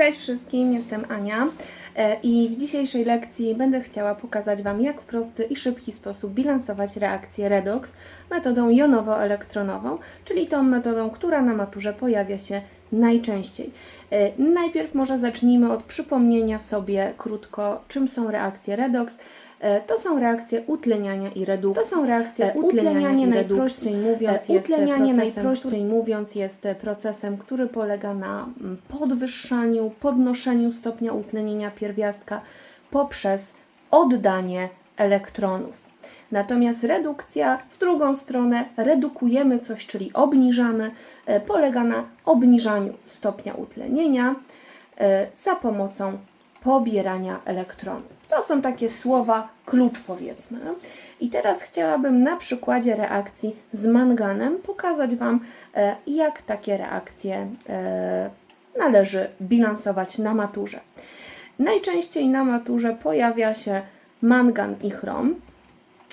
Cześć wszystkim, jestem Ania e, i w dzisiejszej lekcji będę chciała pokazać Wam, jak w prosty i szybki sposób bilansować reakcję redox metodą jonowo-elektronową, czyli tą metodą, która na maturze pojawia się najczęściej. E, Najpierw może zacznijmy od przypomnienia sobie krótko, czym są reakcje redox. E, To są reakcje utleniania i redukcji. To są reakcje E, utleniania i najprościej redukcji. mówiąc utlenianie najprościej mówiąc jest procesem, który polega na mm, podwyższaniu, podnoszeniu stopnia utlenienia pierwiastka poprzez oddanie elektronów. Natomiast redukcja w drugą stronę redukujemy coś, czyli obniżamy, e, polega na obniżaniu stopnia utlenienia e, za pomocą pobierania elektronów. To są takie słowa klucz, powiedzmy. I teraz chciałabym na przykładzie reakcji z manganem pokazać Wam, e, jak takie reakcje należy bilansować na maturze. Najczęściej na maturze pojawia się mangan i chrom,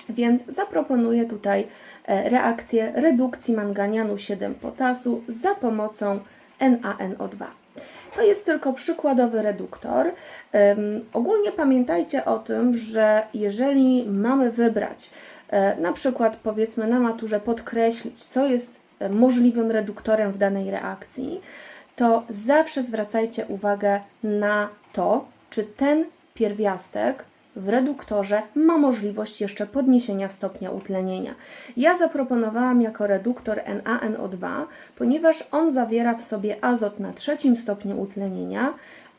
więc zaproponuję tutaj e, reakcję redukcji manganianu 7 potasu za pomocą NaNO2. To jest tylko przykładowy reduktor. Ym, ogólnie pamiętajcie o tym, że jeżeli mamy wybrać, e, na przykład powiedzmy na maturze podkreślić, co jest e, możliwym reduktorem w danej reakcji, to zawsze zwracajcie uwagę na to, czy ten pierwiastek w reduktorze ma możliwość jeszcze podniesienia stopnia utlenienia. Ja zaproponowałam jako reduktor NaNO2, ponieważ on zawiera w sobie azot na trzecim stopniu utlenienia,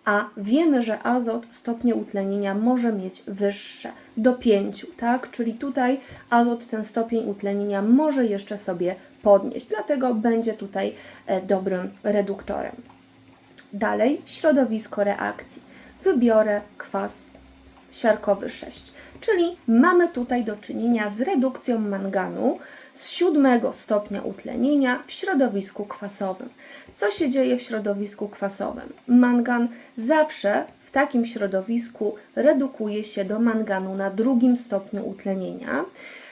a wiemy, że azot stopnie utlenienia może mieć wyższe, do 5, tak? Czyli tutaj azot ten stopień utlenienia może jeszcze sobie podnieść, dlatego będzie tutaj e, dobrym reduktorem. Dalej, środowisko reakcji. Wybiorę kwas siarkowy 6. Czyli mamy tutaj do czynienia z redukcją manganu z siódmego stopnia utlenienia w środowisku kwasowym. Co się dzieje w środowisku kwasowym? Mangan zawsze w takim środowisku redukuje się do manganu na drugim stopniu utlenienia.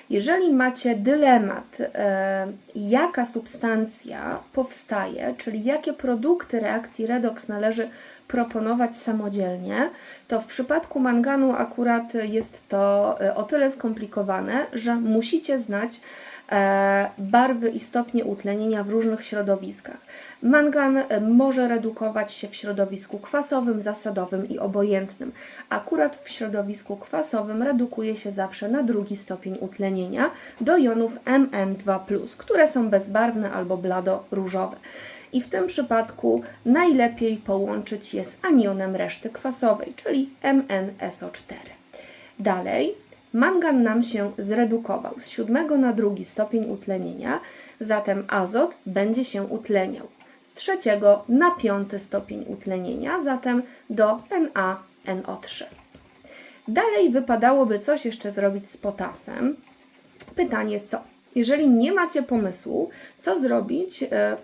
Jeżeli macie dylemat, e, jaka substancja powstaje, czyli jakie produkty reakcji redox należy proponować samodzielnie, to w przypadku manganu akurat jest to e, o tyle skomplikowane, że musicie znać e, barwy i stopnie utlenienia w różnych środowiskach. Mangan e, może redukować się w środowisku kwasowym, zasadowym i obojętnym. Akurat w środowisku kwasowym redukuje się zawsze na drugi stopień utlenienia do jonów Mn2+, które są bezbarwne albo blado-różowe. I w tym przypadku najlepiej połączyć je z anionem reszty kwasowej, czyli MnSO4. Dalej, mangan nam się zredukował z siódmego na drugi stopień utlenienia, zatem azot będzie się utleniał z trzeciego na piąty stopień utlenienia, zatem do NaNO3. Dalej wypadałoby coś jeszcze zrobić z potasem. Pytanie co? Jeżeli nie macie pomysłu, co zrobić, e,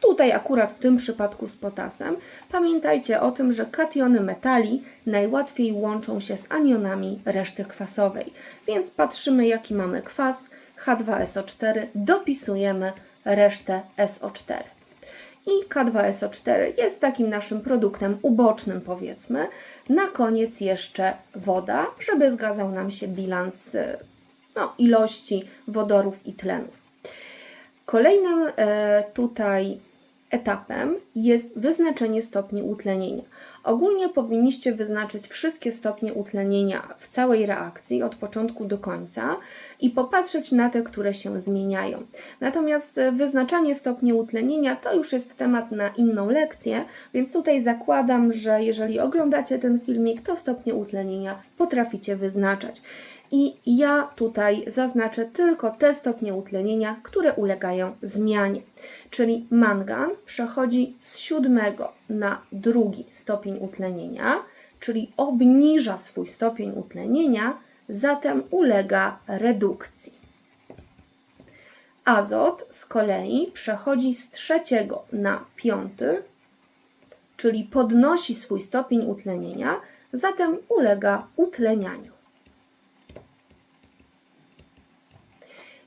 Tutaj akurat w tym przypadku z potasem pamiętajcie o tym, że kationy metali najłatwiej łączą się z anionami reszty kwasowej. Więc patrzymy jaki mamy kwas H2SO4, dopisujemy resztę SO4. I K2SO4 jest takim naszym produktem ubocznym powiedzmy. Na koniec jeszcze woda, żeby zgadzał nam się bilans no, ilości wodorów i tlenów. Kolejnym e, tutaj etapem jest wyznaczenie stopni utlenienia. Ogólnie powinniście wyznaczyć wszystkie stopnie utlenienia w całej reakcji od początku do końca i popatrzeć na te, które się zmieniają. Natomiast e, wyznaczanie stopni utlenienia to już jest temat na inną lekcję, więc tutaj zakładam, że jeżeli oglądacie ten filmik, to stopnie utlenienia potraficie wyznaczać. I ja tutaj zaznaczę tylko te stopnie utlenienia, które ulegają zmianie. Czyli mangan przechodzi z siódmego na drugi stopień utlenienia, czyli obniża swój stopień utlenienia, zatem ulega redukcji. Azot z kolei przechodzi z trzeciego na piąty, czyli podnosi swój stopień utlenienia, zatem ulega utlenianiu.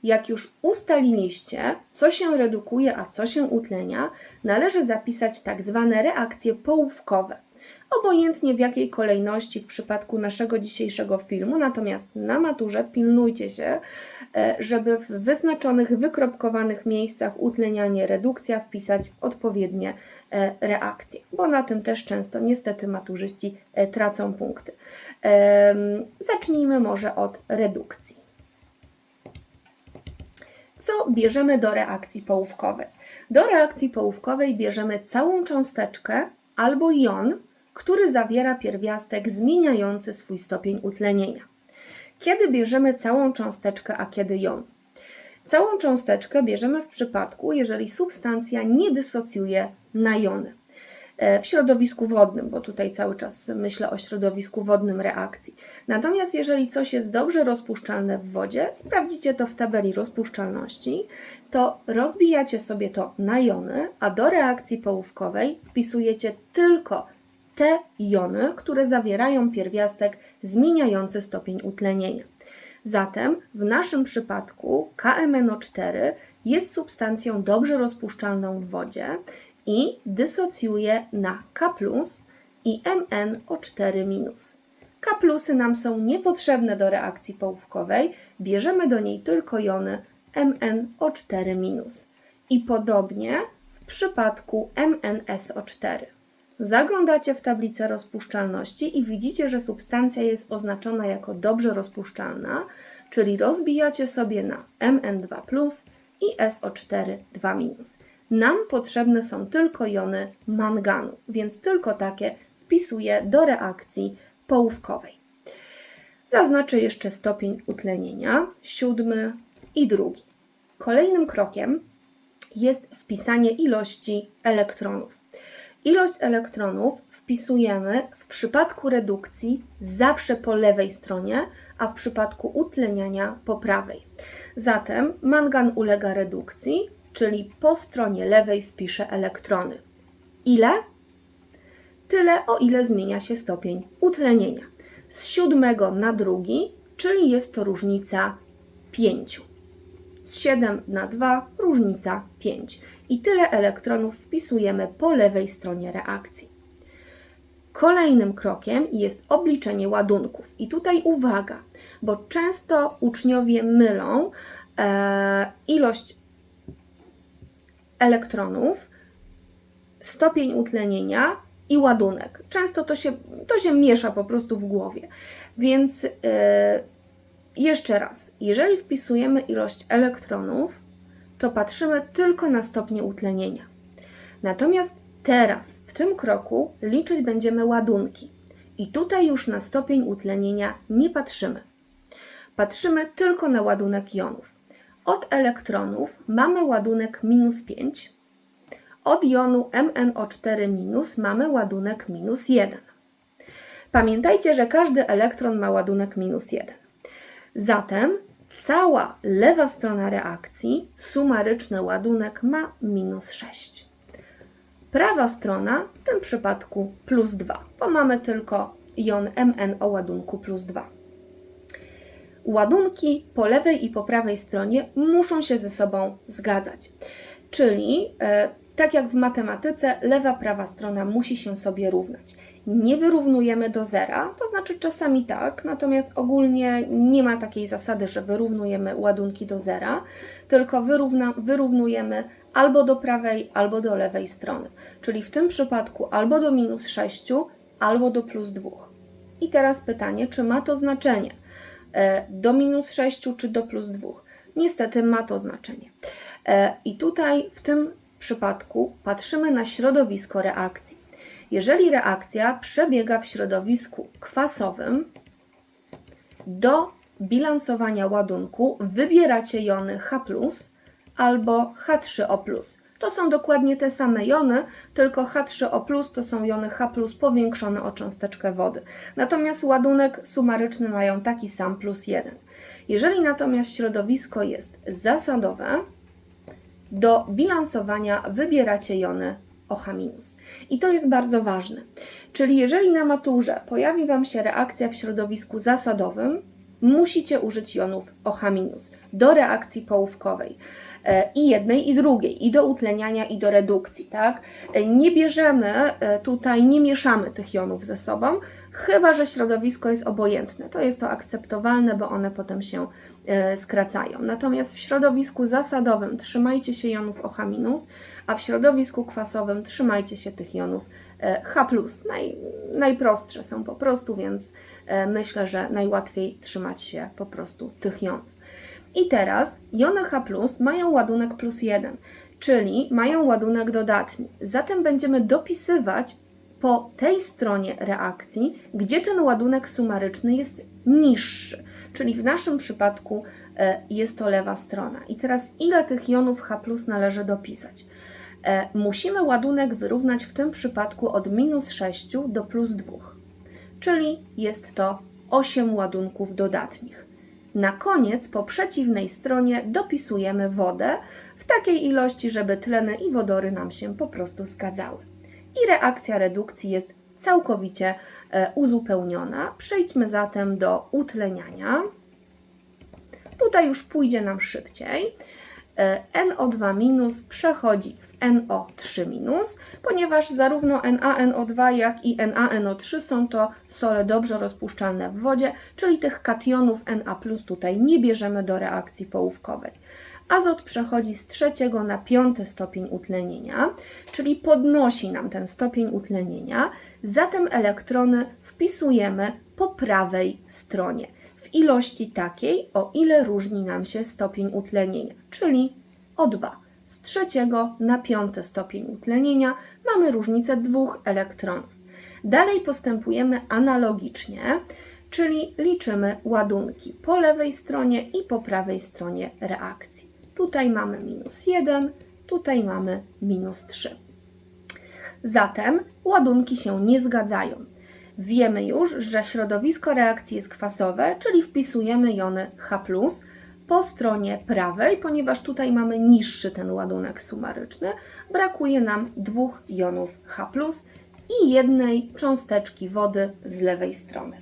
Jak już ustaliliście, co się redukuje, a co się utlenia, należy zapisać tak zwane reakcje połówkowe. Obojętnie w jakiej kolejności w przypadku naszego dzisiejszego filmu, natomiast na maturze pilnujcie się, e, żeby w wyznaczonych, wykropkowanych miejscach utlenianie, redukcja wpisać odpowiednie e, reakcje, bo na tym też często niestety maturzyści e, tracą punkty. Zacznijmy może od redukcji. Co bierzemy do reakcji połówkowej? Do reakcji połówkowej bierzemy całą cząsteczkę albo jon, który zawiera pierwiastek zmieniający swój stopień utlenienia. Kiedy bierzemy całą cząsteczkę, a kiedy jon? Całą cząsteczkę bierzemy w przypadku, jeżeli substancja nie dysocjuje na jony. E, W środowisku wodnym, bo tutaj cały czas myślę o środowisku wodnym reakcji. Natomiast jeżeli coś jest dobrze rozpuszczalne w wodzie, sprawdzicie to w tabeli rozpuszczalności, to rozbijacie sobie to na jony, a do reakcji połówkowej wpisujecie tylko te jony, które zawierają pierwiastek zmieniający stopień utlenienia. Zatem w naszym przypadku KMNO4 jest substancją dobrze rozpuszczalną w wodzie i dysocjuje na K i MnO4-. K nam są niepotrzebne do reakcji połówkowej, bierzemy do niej tylko jony MnO4-. I podobnie w przypadku MnSO4. Zaglądacie w tablicę rozpuszczalności i widzicie, że substancja jest oznaczona jako dobrze rozpuszczalna, czyli rozbijacie sobie na Mn2 i SO4 2-. Nam potrzebne są tylko jony manganu, więc tylko takie wpisuję do reakcji połówkowej. Zaznaczę jeszcze stopień utlenienia, siódmy i drugi. Kolejnym krokiem jest wpisanie ilości elektronów. Ilość elektronów wpisujemy w przypadku redukcji zawsze po lewej stronie, a w przypadku utleniania po prawej. Zatem mangan ulega redukcji, czyli po stronie lewej wpiszę elektrony. Ile? Tyle, o ile zmienia się stopień utlenienia. Z siódmego na drugi, czyli jest to różnica 5. Z 7 na 2 różnica 5. I tyle elektronów wpisujemy po lewej stronie reakcji. Kolejnym krokiem jest obliczenie ładunków. I tutaj uwaga, bo często uczniowie mylą e, ilość elektronów, stopień utlenienia i ładunek. Często to się, to się miesza po prostu w głowie. Więc e, jeszcze raz, jeżeli wpisujemy ilość elektronów, to patrzymy tylko na stopnie utlenienia. Natomiast teraz, w tym kroku, liczyć będziemy ładunki. I tutaj już na stopień utlenienia nie patrzymy. Patrzymy tylko na ładunek jonów. Od elektronów mamy ładunek minus 5, od jonu MnO4- mamy ładunek minus 1. Pamiętajcie, że każdy elektron ma ładunek minus 1. Zatem cała lewa strona reakcji, sumaryczny ładunek ma minus 6. Prawa strona w tym przypadku plus 2, bo mamy tylko jon Mn o ładunku plus 2. Ładunki po lewej i po prawej stronie muszą się ze sobą zgadzać. Czyli, e, tak jak w matematyce, lewa, prawa strona musi się sobie równać. Nie wyrównujemy do zera, to znaczy czasami tak, natomiast ogólnie nie ma takiej zasady, że wyrównujemy ładunki do zera, tylko wyrówna, wyrównujemy albo do prawej, albo do lewej strony. Czyli w tym przypadku albo do minus 6, albo do plus 2. I teraz pytanie, czy ma to znaczenie? E, do minus 6 czy do plus 2. Niestety ma to znaczenie. E, I tutaj w tym przypadku patrzymy na środowisko reakcji. Jeżeli reakcja przebiega w środowisku kwasowym, do bilansowania ładunku wybieracie jony H albo H3O. To są dokładnie te same jony, tylko H3O to są jony H powiększone o cząsteczkę wody. Natomiast ładunek sumaryczny mają taki sam plus 1. Jeżeli natomiast środowisko jest zasadowe, do bilansowania wybieracie jony OH-. I to jest bardzo ważne. Czyli jeżeli na maturze pojawi Wam się reakcja w środowisku zasadowym, musicie użyć jonów OH- do reakcji połówkowej. E, I jednej, i drugiej, i do utleniania, i do redukcji, tak? E, Nie bierzemy e, tutaj, nie mieszamy tych jonów ze sobą, chyba że środowisko jest obojętne. To jest to akceptowalne, bo one potem się skracają. Natomiast w środowisku zasadowym trzymajcie się jonów OH-, a w środowisku kwasowym trzymajcie się tych jonów H+. Naj, najprostsze są po prostu, więc myślę, że najłatwiej trzymać się po prostu tych jonów. I teraz jony H mają ładunek plus 1, czyli mają ładunek dodatni. Zatem będziemy dopisywać po tej stronie reakcji, gdzie ten ładunek sumaryczny jest niższy, czyli w naszym przypadku e, jest to lewa strona. I teraz ile tych jonów H należy dopisać? E, Musimy ładunek wyrównać w tym przypadku od minus 6 do plus 2, czyli jest to 8 ładunków dodatnich. Na koniec po przeciwnej stronie dopisujemy wodę w takiej ilości, żeby tleny i wodory nam się po prostu zgadzały. I reakcja redukcji jest całkowicie e, uzupełniona. Przejdźmy zatem do utleniania. Tutaj już pójdzie nam szybciej. E, NO2- przechodzi w NO3-, ponieważ zarówno NaNO2 jak i NaNO3 są to sole dobrze rozpuszczalne w wodzie, czyli tych kationów Na tutaj nie bierzemy do reakcji połówkowej. Azot przechodzi z trzeciego na piąty stopień utlenienia, czyli podnosi nam ten stopień utlenienia, zatem elektrony wpisujemy po prawej stronie w ilości takiej, o ile różni nam się stopień utlenienia, czyli o 2. Z trzeciego na piąty stopień utlenienia mamy różnicę dwóch elektronów. Dalej postępujemy analogicznie, czyli liczymy ładunki po lewej stronie i po prawej stronie reakcji. Tutaj mamy minus 1, tutaj mamy minus 3. Zatem ładunki się nie zgadzają. Wiemy już, że środowisko reakcji jest kwasowe, czyli wpisujemy jony H po stronie prawej, ponieważ tutaj mamy niższy ten ładunek sumaryczny, brakuje nam dwóch jonów H i jednej cząsteczki wody z lewej strony.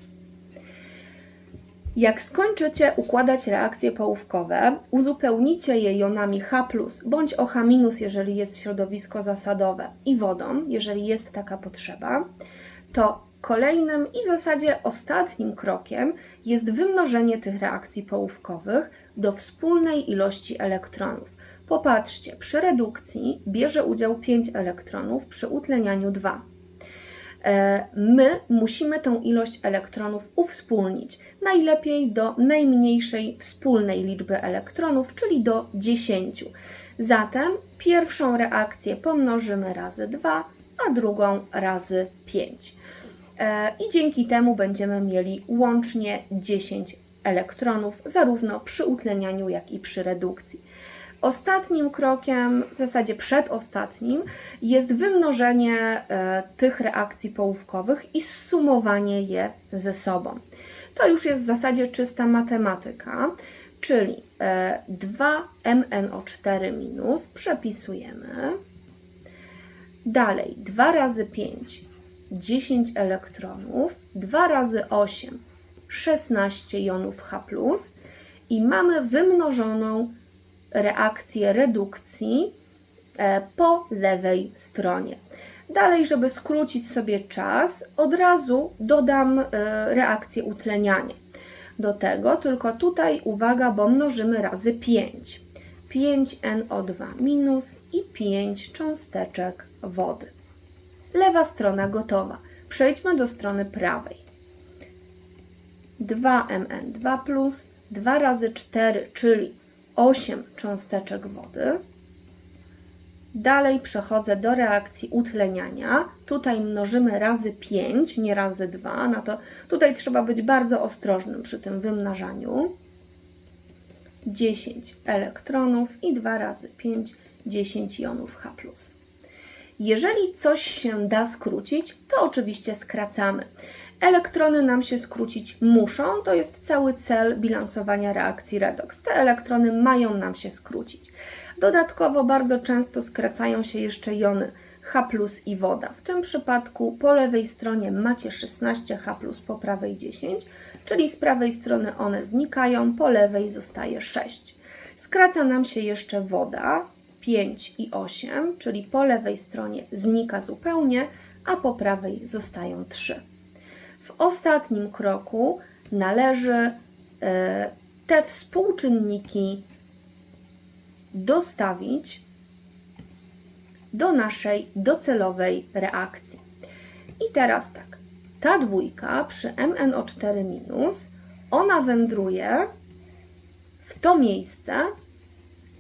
Jak skończycie układać reakcje połówkowe, uzupełnicie je jonami H bądź OH-, jeżeli jest środowisko zasadowe, i wodą, jeżeli jest taka potrzeba, to kolejnym i w zasadzie ostatnim krokiem jest wymnożenie tych reakcji połówkowych do wspólnej ilości elektronów. Popatrzcie, przy redukcji bierze udział 5 elektronów, przy utlenianiu 2. E, My musimy tą ilość elektronów uwspólnić. Najlepiej do najmniejszej wspólnej liczby elektronów, czyli do 10. Zatem pierwszą reakcję pomnożymy razy 2, a drugą razy 5. E, I dzięki temu będziemy mieli łącznie 10 elektronów, zarówno przy utlenianiu, jak i przy redukcji. Ostatnim krokiem, w zasadzie przedostatnim, jest wymnożenie e, tych reakcji połówkowych i zsumowanie je ze sobą. To już jest w zasadzie czysta matematyka, czyli e, 2MnO4 minus przepisujemy. Dalej 2 razy 5 10 elektronów, 2 razy 8 16 jonów H+, i mamy wymnożoną reakcję redukcji e, po lewej stronie. Dalej, żeby skrócić sobie czas, od razu dodam e, reakcję utleniania. Do tego, tylko tutaj uwaga, bo mnożymy razy 5. 5NO2 minus i 5 cząsteczek wody. Lewa strona gotowa. Przejdźmy do strony prawej. 2Mn2 plus 2 razy 4, czyli 8 cząsteczek wody. Dalej przechodzę do reakcji utleniania. Tutaj mnożymy razy 5, nie razy 2. No to tutaj trzeba być bardzo ostrożnym przy tym wymnażaniu. 10 elektronów i 2 razy 5, 10 jonów H+. Jeżeli coś się da skrócić, to oczywiście skracamy. Elektrony nam się skrócić muszą, to jest cały cel bilansowania reakcji redox. Te elektrony mają nam się skrócić. Dodatkowo bardzo często skracają się jeszcze jony H i woda. W tym przypadku po lewej stronie macie 16H, po prawej 10, czyli z prawej strony one znikają, po lewej zostaje 6. Skraca nam się jeszcze woda 5 i 8, czyli po lewej stronie znika zupełnie, a po prawej zostają 3. W ostatnim kroku należy e, te współczynniki dostawić do naszej docelowej reakcji. I teraz tak, ta dwójka przy MnO4-, ona wędruje w to miejsce,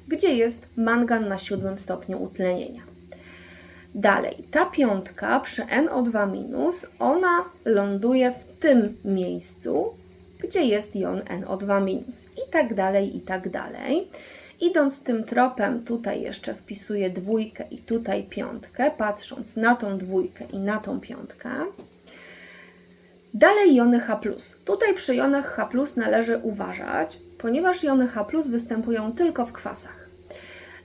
gdzie jest mangan na siódmym stopniu utlenienia. Dalej, ta piątka przy NO2-, ona ląduje w tym miejscu, gdzie jest jon NO2-. I tak dalej, i tak dalej. Idąc tym tropem, tutaj jeszcze wpisuję dwójkę i tutaj piątkę, patrząc na tą dwójkę i na tą piątkę. Dalej jony H+. Tutaj przy jonach H+, należy uważać, ponieważ jony H+, występują tylko w kwasach.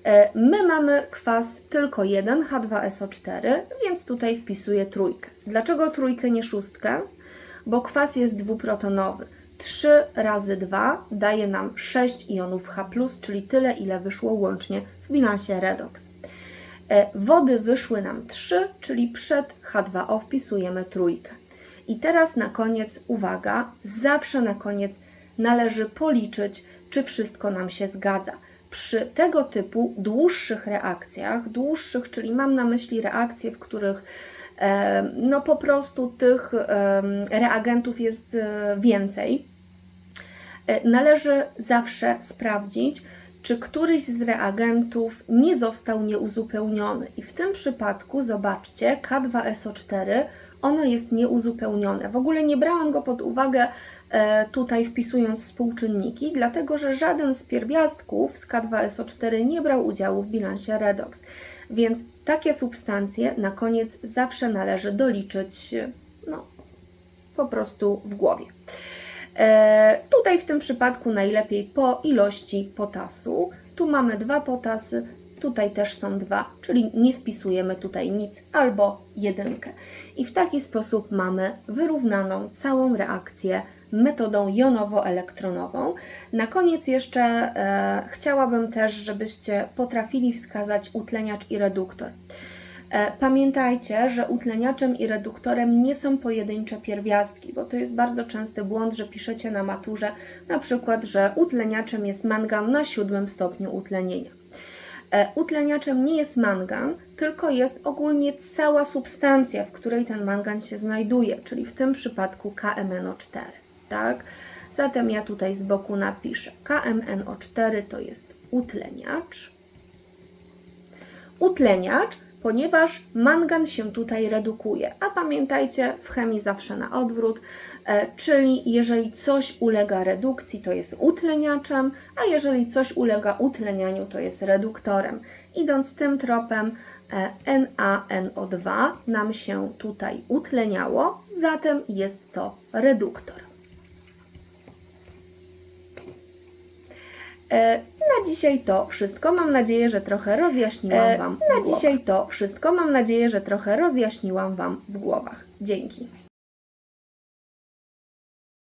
E, My mamy kwas tylko jeden, H2SO4, więc tutaj wpisuję trójkę. Dlaczego trójkę, nie szóstkę? Bo kwas jest dwuprotonowy. 3 razy 2 daje nam 6 jonów H+, czyli tyle, ile wyszło łącznie w bilansie redox. E, Wody wyszły nam 3, czyli przed H2O wpisujemy trójkę. I teraz na koniec, uwaga, zawsze na koniec należy policzyć, czy wszystko nam się zgadza. Przy tego typu dłuższych reakcjach, dłuższych, czyli mam na myśli reakcje, w których e, no po prostu tych e, reagentów jest e, więcej, należy zawsze sprawdzić, czy któryś z reagentów nie został nieuzupełniony. I w tym przypadku, zobaczcie, K2SO4, ono jest nieuzupełnione. W ogóle nie brałam go pod uwagę tutaj wpisując współczynniki, dlatego że żaden z pierwiastków z K2SO4 nie brał udziału w bilansie redox. Więc takie substancje na koniec zawsze należy doliczyć no, po prostu w głowie. E, tutaj w tym przypadku najlepiej po ilości potasu. Tu mamy dwa potasy, tutaj też są dwa, czyli nie wpisujemy tutaj nic albo jedynkę. I w taki sposób mamy wyrównaną całą reakcję metodą jonowo-elektronową. Na koniec jeszcze e, chciałabym też, żebyście potrafili wskazać utleniacz i reduktor. E, Pamiętajcie, że utleniaczem i reduktorem nie są pojedyncze pierwiastki, bo to jest bardzo częsty błąd, że piszecie na maturze na przykład, że utleniaczem jest mangan na siódmym stopniu utlenienia. E, Utleniaczem nie jest mangan, tylko jest ogólnie cała substancja, w której ten mangan się znajduje, czyli w tym przypadku KMNO4, tak? Zatem ja tutaj z boku napiszę KMNO4 to jest utleniacz. Utleniacz, ponieważ mangan się tutaj redukuje. A pamiętajcie, w chemii zawsze na odwrót, e, czyli jeżeli coś ulega redukcji, to jest utleniaczem, a jeżeli coś ulega utlenianiu, to jest reduktorem. Idąc tym tropem, e, NaNO2 nam się tutaj utleniało, zatem jest to reduktor. Na dzisiaj to wszystko. Mam nadzieję, że trochę rozjaśniłam E, Wam. Na dzisiaj to wszystko. Mam nadzieję, że trochę rozjaśniłam Wam w głowach. Dzięki.